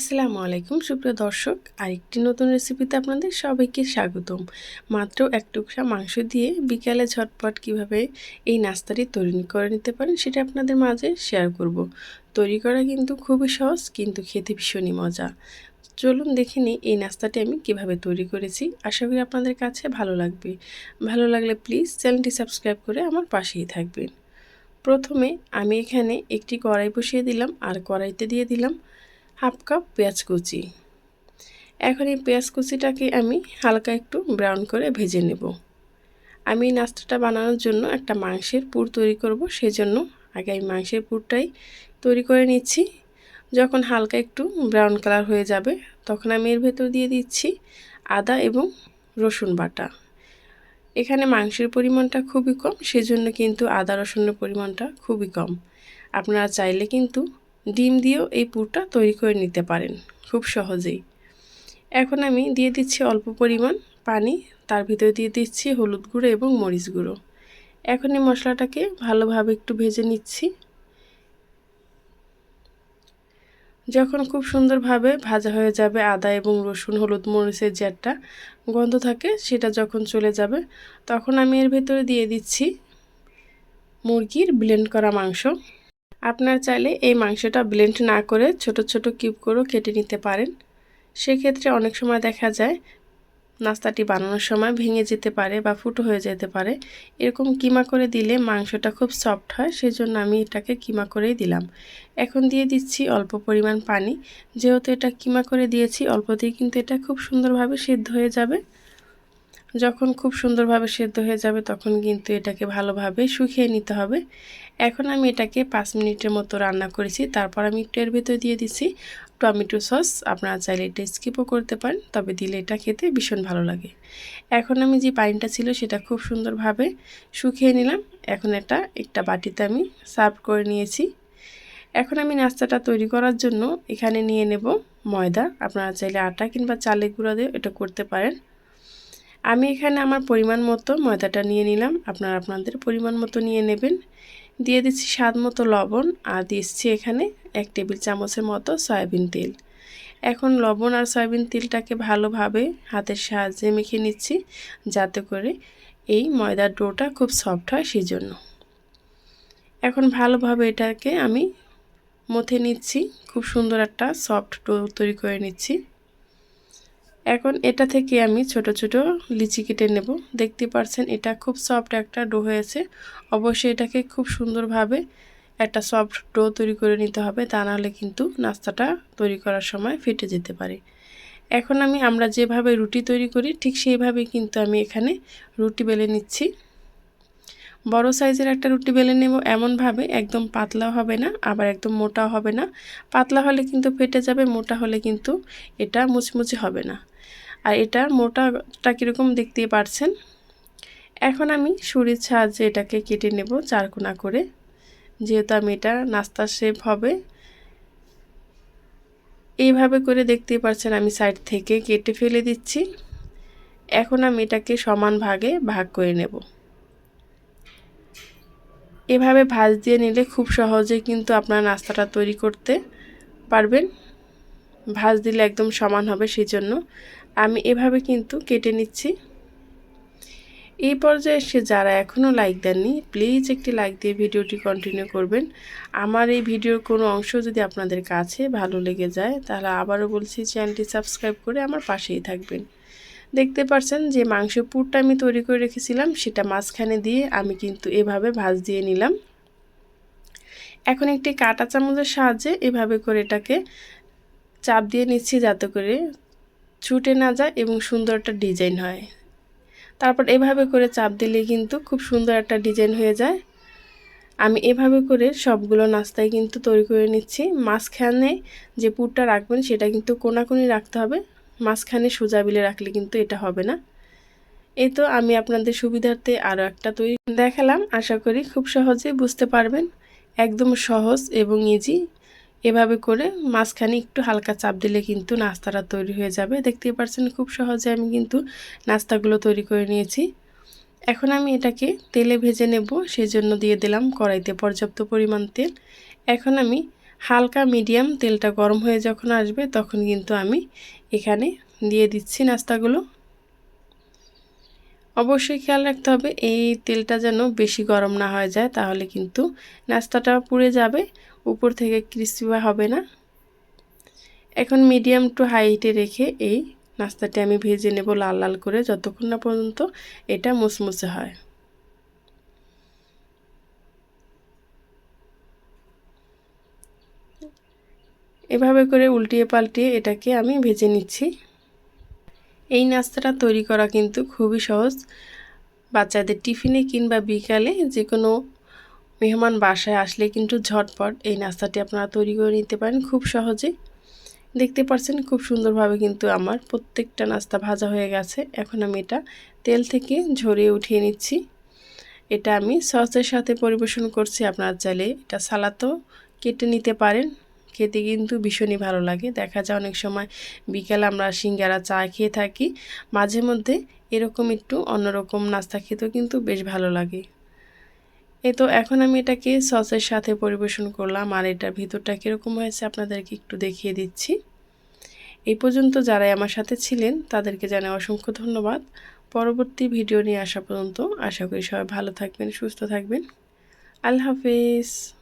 আসসালামু আলাইকুম, সুপ্রিয় দর্শক। আরেকটি নতুন রেসিপিতে আপনাদের সবাইকে স্বাগতম। মাত্র এক টুকরা মাংস দিয়ে বিকালে ঝটপট কীভাবে এই নাস্তাটি তৈরি করে নিতে পারেন সেটা আপনাদের মাঝে শেয়ার করব। তৈরি করা কিন্তু খুবই সহজ, কিন্তু খেতে ভীষণই মজা। চলুন দেখে নিই এই নাস্তাটি আমি কীভাবে তৈরি করেছি। আশা করি আপনাদের কাছে ভালো লাগবে। ভালো লাগলে প্লিজ চ্যানেলটি সাবস্ক্রাইব করে আমার পাশেই থাকবেন। প্রথমে আমি এখানে একটি কড়াই বসিয়ে দিলাম, আর কড়াইতে দিয়ে দিলাম হাফ কাপ পেঁয়াজ কুচি। এখন এই পেঁয়াজ কুচিটাকে আমি হালকা একটু ব্রাউন করে ভেজে নেব। আমি এই নাস্তাটা বানানোর জন্য একটা মাংসের পুর তৈরি করব সেই জন্য আগে আমি মাংসের পুরটাই তৈরি করে নিচ্ছি। যখন হালকা একটু ব্রাউন কালার হয়ে যাবে, তখন আমি এর ভেতর দিয়ে দিচ্ছি আদা এবং রসুন বাটা। এখানে মাংসের পরিমাণটা খুবই কম, সেজন্য কিন্তু আদা রসুনের পরিমাণটা খুবই কম। আপনারা চাইলে কিন্তু ডিম দিয়েও এই পুরটা তৈরি করে নিতে পারেন, খুব সহজেই। এখন আমি দিয়ে দিচ্ছি অল্প পরিমাণ পানি, তার ভিতরে দিয়ে দিচ্ছি হলুদ গুঁড়ো এবং মরিচ গুঁড়ো। এখন এই মশলাটাকে ভালোভাবে একটু ভেজে নিচ্ছি। যখন খুব সুন্দরভাবে ভাজা হয়ে যাবে আদা এবং রসুন, হলুদ, মরিচের যে একটা গন্ধ থাকে, সেটা যখন চলে যাবে, তখন আমি এর ভেতরে দিয়ে দিচ্ছি মুরগির ব্লেন্ড করা মাংস। আপনার চাইলে এই মাংসটা ব্লেন্ড না করে ছোট ছোট কিউব করেও কেটে নিতে পারেন। সেক্ষেত্রে অনেক সময় দেখা যায় নাস্তাটি বানানোর সময় ভেঙে যেতে পারে বা ফুটো হয়ে যেতে পারে। এরকম কিমা করে দিলে মাংসটা খুব সফট হয়, সেজন্য আমি এটাকে কিমা করেই দিলাম। এখন দিয়ে দিচ্ছি অল্প পরিমাণ পানি। যেহেতু এটা কিমা করে দিয়েছি, অল্পতেই কিন্তু এটা খুব সুন্দরভাবে সিদ্ধ হয়ে যাবে। যখন খুব সুন্দরভাবে সেদ্ধ হয়ে যাবে তখন কিন্তু এটাকে ভালোভাবে শুকিয়ে নিতে হবে। এখন আমি এটাকে পাঁচ মিনিটের মতো রান্না করেছি। তারপর আমি একটু এর ভেতরে দিয়ে দিছি টমেটো সস। আপনারা চাইলে এটা স্কিপও করতে পারেন, তবে দিলে এটা খেতে ভীষণ ভালো লাগে। এখন আমি যে পানিটা ছিল সেটা খুব সুন্দরভাবে শুকিয়ে নিলাম। এখন এটা একটা বাটিতে আমি সার্ভ করে নিয়েছি। এখন আমি নাস্তাটা তৈরি করার জন্য এখানে নিয়ে নেব ময়দা। আপনারা চাইলে আটা কিংবা চালের গুঁড়া দিয়ে এটা করতে পারেন। আমি এখানে আমার পরিমাণ মতো ময়দাটা নিয়ে নিলাম। আপনারা আপনাদের পরিমাণ মতো নিয়ে নেবেন। দিয়ে দিচ্ছি স্বাদ মতো লবণ আর দিচ্ছি এখানে এক টেবিল চামচের মতো সয়াবিন তেল। এখন লবণ আর সয়াবিন তেলটাকে ভালোভাবে হাতের সাহায্যে মেখে নিচ্ছি যাতে করে এই ময়দার ডোটা খুব সফট হয় সেই জন্য এখন ভালোভাবে এটাকে আমি মথে নিচ্ছি। খুব সুন্দর একটা সফট ডো তৈরি করে নিচ্ছি। এখন এটা থেকে আমি ছোট ছোট লিচি কেটে নেব। দেখতে পারছেন, এটা খুব সফট একটা ডো হয়েছে। অবশ্যই এটাকে খুব সুন্দরভাবে একটা সফট ডো তৈরি করে নিতে হবে, তা নাহলে কিন্তু নাস্তাটা তৈরি করার সময় ফেটে যেতে পারে। এখন আমি আমরা যেভাবে রুটি তৈরি করি, ঠিক সেইভাবে কিন্তু আমি এখানে রুটি বেলে নিচ্ছি। বড় সাইজের একটা রুটি বেলে নেব এমনভাবে, একদম পাতলাও হবে না, আবার একদম মোটাও হবে না। পাতলা হলে কিন্তু ফেটে যাবে, মোটা হলে কিন্তু এটা মুচমুচে হবে না। আর এটা মোটাটা কীরকম দেখতেই পারছেন? এখন আমি ছুরির সাহায্যে এটাকে কেটে নেব চারকোনা করে। যেহেতু আমি এটা নাস্তার শেপ হবে, এইভাবে করে দেখতেই পারছেন আমি সাইড থেকে কেটে ফেলে দিচ্ছি। এখন আমি এটাকে সমান ভাগে ভাগ করে নেব। এভাবে ভাজ দিয়ে নিলে খুব সহজে কিন্তু আপনার নাস্তাটা তৈরি করতে পারবেন। ভাজ দিলে একদম সমান হবে সেই জন্য আমি এভাবে কিন্তু কেটে নিচ্ছি। এই পর্যায়ে এসে যারা এখনও লাইক দেননি প্লিজ একটি লাইক দিয়ে ভিডিওটি কন্টিনিউ করবেন। আমার এই ভিডিওর কোনো অংশ যদি আপনাদের কাছে ভালো লেগে যায়, তাহলে আবারও বলছি চ্যানেলটি সাবস্ক্রাইব করে আমার পাশেই থাকবেন। দেখতে পাচ্ছেন যে মাংস পুরটা আমি তৈরি করে রেখেছিলাম, সেটা মাঝখানে দিয়ে আমি কিন্তু এভাবে ভাজ দিয়ে নিলাম। এখন একটি কাটা চামচের সাহায্যে এভাবে করে এটাকে চাপ দিয়ে নিচ্ছি যাতে করে ছুটে না যায় এবং সুন্দর একটা ডিজাইন হয়। তারপর এভাবে করে চাপ দিলে কিন্তু খুব সুন্দর একটা ডিজাইন হয়ে যায়। আমি এভাবে করে সবগুলো নাস্তায় কিন্তু তৈরি করে নিচ্ছি। মাঝখানে যে পুরটা রাখবেন সেটা কিন্তু কোনাকুনি রাখতে হবে। মাঝখানে সোজা বিলে রাখলে কিন্তু এটা হবে না। এই তো আমি আপনাদের সুবিধার্থে আরও একটা তৈরি দেখালাম। আশা করি খুব সহজে বুঝতে পারবেন। একদম সহজ এবং ইজি এভাবে করে মাঝখানে একটু হালকা চাপ দিলে কিন্তু নাস্তাটা তৈরি হয়ে যাবে। দেখতেই পাচ্ছেন খুব সহজে আমি কিন্তু নাস্তাগুলো তৈরি করে নিয়েছি। এখন আমি এটাকে তেলে ভেজে নেব সেই জন্য দিয়ে দিলাম কড়াইতে পর্যাপ্ত পরিমাণ তেল। এখন আমি হালকা মিডিয়াম তেলটা গরম হয়ে যখন আসবে তখন কিন্তু আমি এখানে দিয়ে দিচ্ছি নাস্তাগুলো। অবশ্যই খেয়াল রাখতে হবে এই তেলটা যেন বেশি গরম না হয়ে যায় তাহলে কিন্তু নাস্তাটা পুড়ে যাবে, উপর থেকে ক্রিস্পি হবে না। এখন মিডিয়াম টু হাই হিটে রেখে এই নাস্তাটি আমি ভেজে নেব লাল লাল করে যতক্ষণ না পর্যন্ত এটা মুসমুসে হয়। এভাবে করে উল্টিয়ে পাল্টিয়ে এটাকে আমি ভেজে নিচ্ছি। এই নাস্তাটা তৈরি করা কিন্তু খুবই সহজ। বাচ্চাদের টিফিনে কিংবা বিকালে যে কোনো মেহমান বাসায় আসলে কিন্তু ঝটপট এই নাস্তাটি আপনারা তৈরি করে নিতে পারেন খুব সহজে। দেখতে পাচ্ছেন খুব সুন্দরভাবে কিন্তু আমার প্রত্যেকটা নাস্তা ভাজা হয়ে গেছে। এখন আমি এটা তেল থেকে ঝরিয়ে উঠিয়ে নিচ্ছি। এটা আমি সসের সাথে পরিবেশন করছি। আপনারা চাইলে এটা সালাতেও কেটে নিতে পারেন। খেতে কিন্তু ভীষণই ভালো লাগে। দেখা যায় অনেক সময় বিকেল আমরা সিঙ্গারা, চা খেয়ে থাকি। মাঝে মধ্যে এরকম একটু অন্যরকম নাস্তা খেতেও কিন্তু বেশ ভালো লাগে। এ তো এখন আমি এটাকে সসের সাথে পরিবেশন করলাম আর এটার ভিতরটা কীরকম হয়েছে আপনাদেরকে একটু দেখিয়ে দিচ্ছি। এই পর্যন্ত যারাই আমার সাথে ছিলেন তাদেরকে জানাই অসংখ্য ধন্যবাদ। পরবর্তী ভিডিও নিয়ে আসা পর্যন্ত আশা করি সবাই ভালো থাকবেন, সুস্থ থাকবেন। আল্লাহ হাফেজ।